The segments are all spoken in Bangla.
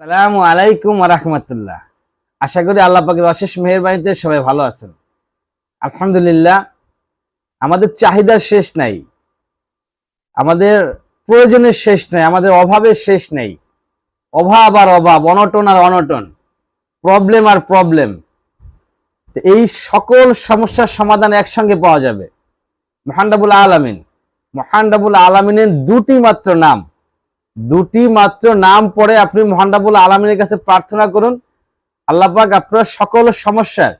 সালামু আলাইকুম রহমতুল্লাহ। আশা করি আল্লাহ পাকের অশেষ মেহরবানিতে সবাই ভালো আছেন। আলহামদুলিল্লাহ, আমাদের চাহিদার শেষ নাই। আমাদের প্রয়োজনের শেষ নাই, আমাদের অভাবের শেষ নেই। অভাব আর অভাব, অনটন আর অনটন প্রবলেম আর প্রবলেম এই সকল সমস্যার সমাধান একসঙ্গে পাওয়া যাবে। মহানডাবুল আলামিন মহানডাবুল আলামিনের দুটি মাত্র নাম। দুটি মাত্র নাম পড়ে আপনি মহানডাবুল আলমিনের কাছে প্রার্থনা করুন। আল্লাহ পাক আপনার সকল সমস্যার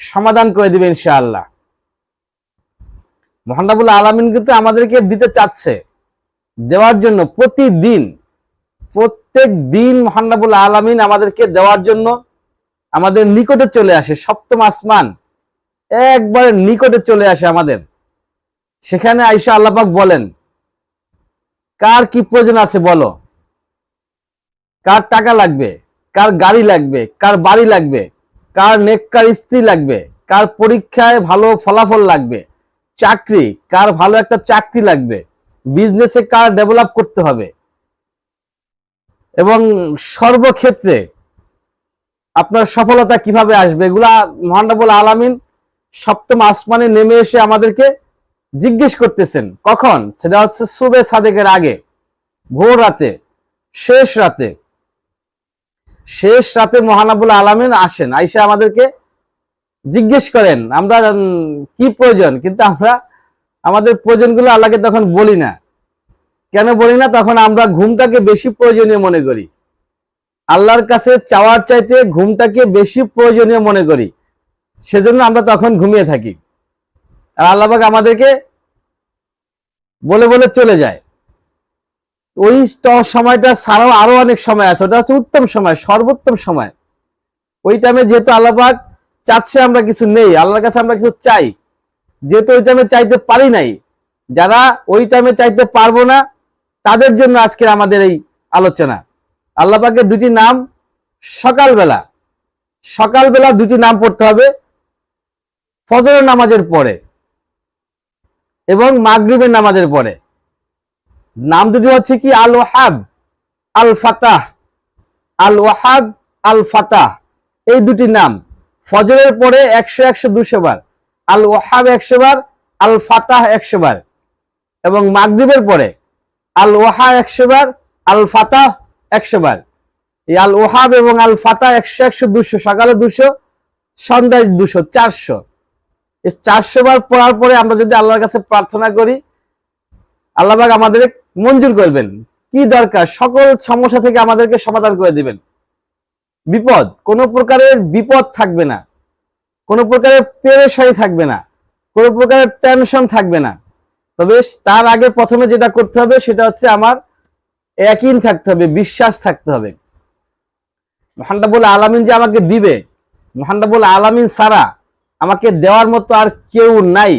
সমাধান করে দিবে ইনশাআল্লাহ। মহানডাবুল আলমিন কিন্তু আমাদেরকে দিতে চাচ্ছে, দেওয়ার জন্য প্রতিদিন, প্রত্যেক দিন মহানডাবুল আলমিন আমাদেরকে দেওয়ার জন্য আমাদের নিকটে চলে আসে, সপ্তম আসমান, একবারে নিকটে চলে আসে আমাদের। সেখানে আইসা আল্লাপাক বলেন কার কি প্রয়োজন আছে বলো? কার টাকা লাগবে? কার গাড়ি লাগবে? কার বাড়ি লাগবে? কার নেককার স্ত্রী লাগবে? কার পরীক্ষায় ভালো ফলাফল লাগবে? চাকরি? কার ভালো একটা চাকরি লাগবে? বিজনেসে কার ডেভেলপ করতে হবে? এবং সর্বক্ষেত্রে আপনার সফলতা কীভাবে আসবে? এগুলা মহানবুল আলামিন সপ্তম আসমানে নেমে এসে আমাদেরকে জিজ্ঞেস করতেছেন, কখন? সেটা হচ্ছে সুবে সাদেকের আগে, ভোর রাতে, শেষ রাতে। শেষ রাতে মহানাবুল আলামিন আসেন, আইসা আমাদেরকে জিজ্ঞেস করেন, আমরা কি প্রয়োজন? কিন্তু আমরা, আমাদের প্রয়োজনগুলো আল্লাহকে তখন বলি না। কেন বলি না? তখন আমরা ঘুমটাকে বেশি প্রয়োজনীয় মনে করি। আল্লাহর কাছে চাওয়ার চাইতে ঘুমটাকে বেশি প্রয়োজনীয় মনে করি। সেজন্য আমরা তখন ঘুমিয়ে থাকি। আর আল্লাহবাক আমাদেরকে বলে বলে চলে যায়। ওই সময়টা ছাড়াও আরও অনেক সময় আছে। ওটা হচ্ছে উত্তম সময়, সর্বোত্তম সময়। ওই টাইমে যেহেতু আল্লাহবাক চাচ্ছে আমরা কিছু নেই, আল্লাহর কাছে আমরা কিছু চাই। যেহেতু ওই টাইমে চাইতে পারি নাই, যারা ওই টাইমে চাইতে পারব না, তাদের জন্য আজকের আমাদের এই আলোচনা। আল্লাহ পাকের দুটি নাম সকালবেলা। সকালবেলা দুটি নাম পড়তে হবে, ফজরের নামাজের পরে। এবং মাগরিবের নামাজের পরে। নাম দুটি হচ্ছে কি? আল ওয়াহাব আল ফাতাহ আল ওয়াহাব আল ফাতাহ এই দুটি নাম ফজরের পরে একশো একশো দুশো বার আল ওয়াহাব একশো বার আল ফাতাহ একশো বার এবং মাগরিবের পরে আল ওয়াহা একশো বার আল ফাতাহ একশো বার। এই আল ওহাব এবং আল ফাতাহ একশো একশো দুশো, সকালে দুশো, সন্ধ্যায় দুশো, চারশো। চারশো বার পড়ার পরে আমরা যদি আল্লাহর কাছে প্রার্থনা করি আল্লাহবাক আমাদের মঞ্জুর করবেন কি দরকার? সকল সমস্যা থেকে আমাদেরকে সমাধান করে দিবেন। বিপদ, কোন প্রকারের বিপদ থাকবে না। কোন প্রকারের পেরেশানি থাকবে না। কোন প্রকারের টেনশন থাকবে না। তবে তার আগে প্রথমে যেটা করতে হবে, সেটা হচ্ছে আমার একইন থাকতে হবে, বিশ্বাস থাকতে হবে। মহানডাবুল আলামিন যে আমাকে দিবে মহানডাবুল আলামিন ছাড়া আমাকে দেওয়ার মতো আর কেউ নাই।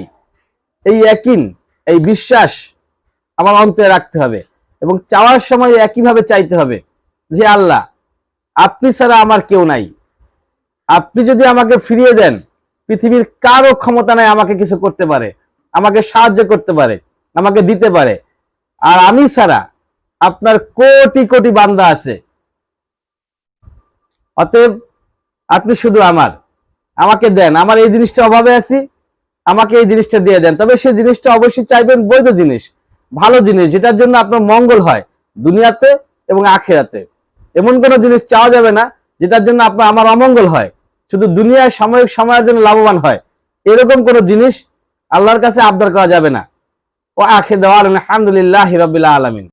এই একইন এই বিশ্বাস আমার অন্তরে রাখতে হবে এবং চাওয়ার সময় একইভাবে চাইতে হবে যে আল্লাহ, আপনি ছাড়া আমার কেউ নাই। আপনি যদি আমাকে ফিরিয়ে দেন, পৃথিবীর কারও ক্ষমতা নাই আমাকে কিছু করতে পারে, আমাকে সাহায্য করতে পারে, আমাকে দিতে পারে। আর আমি ছাড়া আপনার কোটি কোটি বান্দা আছে। অতএব আপনি শুধু আমার। আমাকে দেন, আমার এই জিনিসটা অভাবে আছি, আমাকে এই জিনিসটা দিয়ে দেন। তবে সেই জিনিসটা অবশ্যই চাইবেন বৈধ জিনিস, ভালো জিনিস, যেটার জন্য আপনার মঙ্গল হয় দুনিয়াতে এবং আখেরাতে। এমন কোনো জিনিস চাওয়া যাবে না, যেটার জন্য আপনার, আমার অমঙ্গল হয়। শুধু দুনিয়ায় সাময়িক সময়ের জন্য লাভবান হয়। এরকম কোনো জিনিস আল্লাহর কাছে আবদার করা যাবে না। ও আখে দেওয়ার আলহামদুলিল্লাহ রবিল্লা আলমিন।